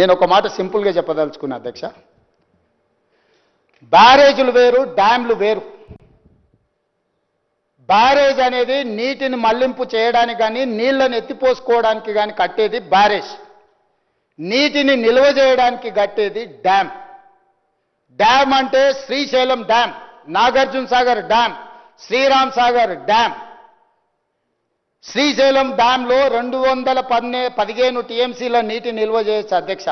నేను ఒక మాట సింపుల్గా చెప్పదలుచుకున్నా అధ్యక్ష. బ్యారేజీలు వేరు డ్యామ్లు వేరు. బ్యారేజ్ అనేది నీటిని మళ్ళింపు చేయడానికి కానీ నీళ్ళను ఎత్తిపోసుకోవడానికి కానీ కట్టేది బ్యారేజ్. నీటిని నిల్వ చేయడానికి కట్టేది డ్యామ్. డ్యామ్ అంటే Srisailam dam Nagarjuna Sagar dam Sriram Sagar dam. Srisailam డ్యాంలో రెండు వందల పన్నే పదిహేను టీఎంసీల నీటి నిల్వ చేయొచ్చు అధ్యక్ష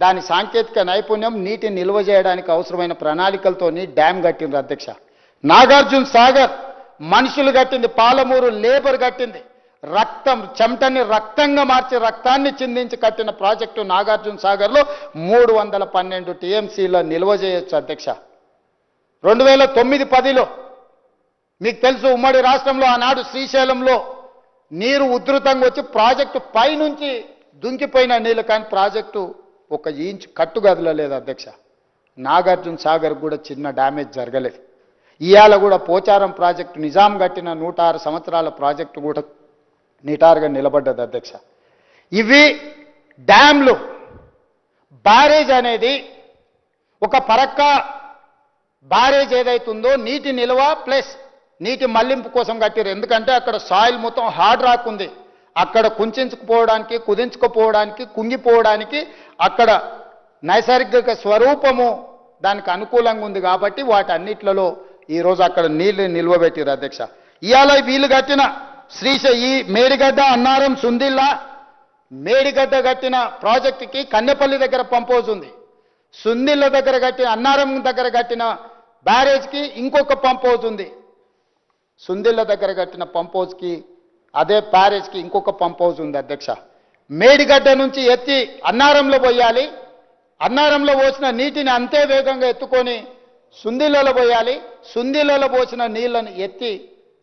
దాని సాంకేతిక నైపుణ్యం నీటి నిల్వ చేయడానికి అవసరమైన ప్రణాళికలతోని డ్యామ్ కట్టింది అధ్యక్ష. నాగార్జున సాగర్ మనుషులు కట్టింది పాలమూరు లేబర్ కట్టింది. రక్తం చెమటని రక్తంగా మార్చి రక్తాన్ని చిందించి కట్టిన ప్రాజెక్టు నాగార్జున సాగర్లో మూడు వందల పన్నెండు టీఎంసీల నిల్వ చేయొచ్చు అధ్యక్ష. రెండు వేల తొమ్మిది పదిలో మీకు తెలుసు ఉమ్మడి రాష్ట్రంలో ఆనాడు శ్రీశైలంలో నీరు ఉధృతంగా వచ్చి ప్రాజెక్టు పైనుంచి దుంకిపోయిన నీళ్ళు కానీ ప్రాజెక్టు ఒక ఇంచు కట్టుగదలలేదు అధ్యక్ష. నాగార్జున సాగర్ కూడా చిన్న డ్యామేజ్ జరగలేదు. ఇవాళ కూడా పోచారం ప్రాజెక్టు నిజాం కట్టిన నూట ఆరు సంవత్సరాల ప్రాజెక్టు కూడా నిటారుగా నిలబడ్డది అధ్యక్ష. ఇవి డ్యామ్లు. బ్యారేజ్ అనేది ఒక పరక్క బ్యారేజ్ ఏదైతుందో నీటి నిల్వ ప్లస్ నీటి మళ్ళింపు కోసం కట్టారు. ఎందుకంటే అక్కడ సాయిల్ మొత్తం హార్డ్ రాక్ ఉంది. అక్కడ కుంచుకుపోవడానికి కుదించుకుపోవడానికి కుంగిపోవడానికి అక్కడ నైసర్గిక స్వరూపము దానికి అనుకూలంగా ఉంది కాబట్టి వాటన్నిట్లలో ఈరోజు అక్కడ నీళ్ళు నిల్వ పెట్టారు అధ్యక్ష. ఇవాళ వీళ్ళు కట్టిన శ్రీశ ఈ మేడిగడ్డ అన్నారం సుందిల్లా మేడిగడ్డ కట్టిన ప్రాజెక్టుకి కన్నెపల్లి దగ్గర పంపోజ్ ఉంది. సుందిళ్ళ దగ్గర కట్టిన అన్నారం దగ్గర కట్టిన బ్యారేజ్కి ఇంకొక పంప్ ఉంది. సుందిళ్ళ దగ్గర కట్టిన పంప్ హౌస్కి అదే ప్యారేజ్కి ఇంకొక పంప్ హౌస్ ఉంది అధ్యక్ష. మేడిగడ్డ నుంచి ఎత్తి అన్నారంలో పోయాలి అన్నారంలో పోసిన నీటిని అంతే వేగంగా ఎత్తుకొని సుందిళ్ళలో పోయాలి సుందిళ్ళలో పోసిన నీళ్ళను ఎత్తి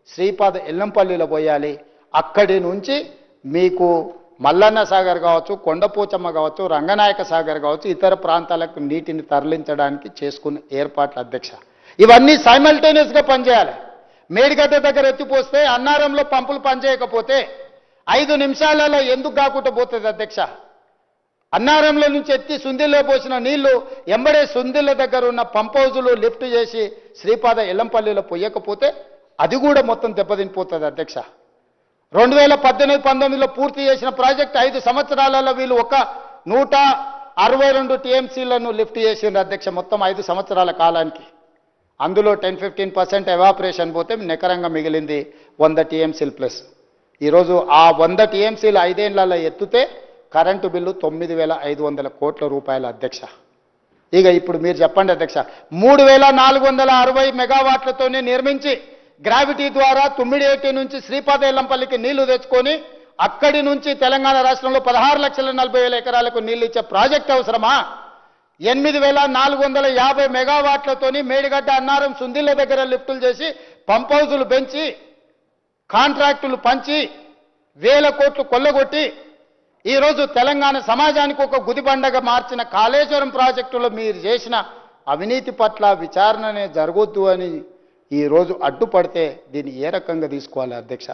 శ్రీపాద ఎల్లంపల్లిలో పోయాలి. అక్కడి నుంచి మీకు మల్లన్న సాగర్ కావచ్చు కొండపోచమ్మ కావచ్చు రంగనాయక సాగర్ కావచ్చు ఇతర ప్రాంతాలకు నీటిని తరలించడానికి చేసుకున్న ఏర్పాట్ల అధ్యక్ష. ఇవన్నీ సైమల్టేనియస్గా పనిచేయాలి. మేడిగడ్డ దగ్గర ఎత్తిపోస్తే అన్నారంలో పంపులు పనిచేయకపోతే ఐదు నిమిషాలలో ఎందుకు కాకుండా పోతుంది అధ్యక్ష? అన్నారంలో నుంచి ఎత్తి సుందిల్లో పోసిన నీళ్ళు ఎంబడే సుందిళ్ళ దగ్గర ఉన్న పంప్ హౌజులు లిఫ్ట్ చేసి శ్రీపాద ఎల్లంపల్లిలో పోయకపోతే అది కూడా మొత్తం దెబ్బతినిపోతుంది అధ్యక్ష. రెండు వేల పద్దెనిమిది పంతొమ్మిదిలో పూర్తి చేసిన ప్రాజెక్ట్ ఐదు సంవత్సరాలలో వీళ్ళు ఒక నూట అరవై రెండు టీఎంసీలను లిఫ్ట్ చేసిండ్రు అధ్యక్ష మొత్తం ఐదు సంవత్సరాల కాలానికి. అందులో టెన్ ఫిఫ్టీన్ పర్సెంట్ ఎవాపరేషన్ పోతే నికరంగా మిగిలింది వంద టీఎంసీలు ప్లస్ ఈరోజు ఆ వంద టీఎంసీలు ఐదేళ్ళలో ఎత్తితే కరెంటు బిల్లు తొమ్మిది వేల ఐదు వందల కోట్ల రూపాయల అధ్యక్ష. ఇక ఇప్పుడు మీరు చెప్పండి అధ్యక్ష మూడు వేల నాలుగు వందల అరవై మెగావాట్లతోనే నిర్మించి గ్రావిటీ ద్వారా తుమ్మిడేటి నుంచి శ్రీపాదేళ్ళంపల్లికి నీళ్ళు తెచ్చుకొని అక్కడి నుంచి తెలంగాణ రాష్ట్రంలో పదహారు లక్షల నలభై వేల ఎకరాలకు నీళ్ళు ఇచ్చే ప్రాజెక్ట్ అవసరమా? ఎనిమిది వేల నాలుగు వందల యాభై మెగావాట్లతోని మేడిగడ్డ అన్నారం సుందిళ్ళ దగ్గర లిఫ్టులు చేసి పంప్ హౌజులు పెంచి కాంట్రాక్టులు పంచి వేల కోట్లు కొల్లగొట్టి ఈరోజు తెలంగాణ సమాజానికి ఒక గుదిబండగా మార్చిన కాళేశ్వరం ప్రాజెక్టులో మీరు చేసిన అవినీతి పట్ల విచారణనే జరగొద్దు అని ఈరోజు అడ్డుపడితే దీన్ని ఏ రకంగా తీసుకోవాలి అధ్యక్ష?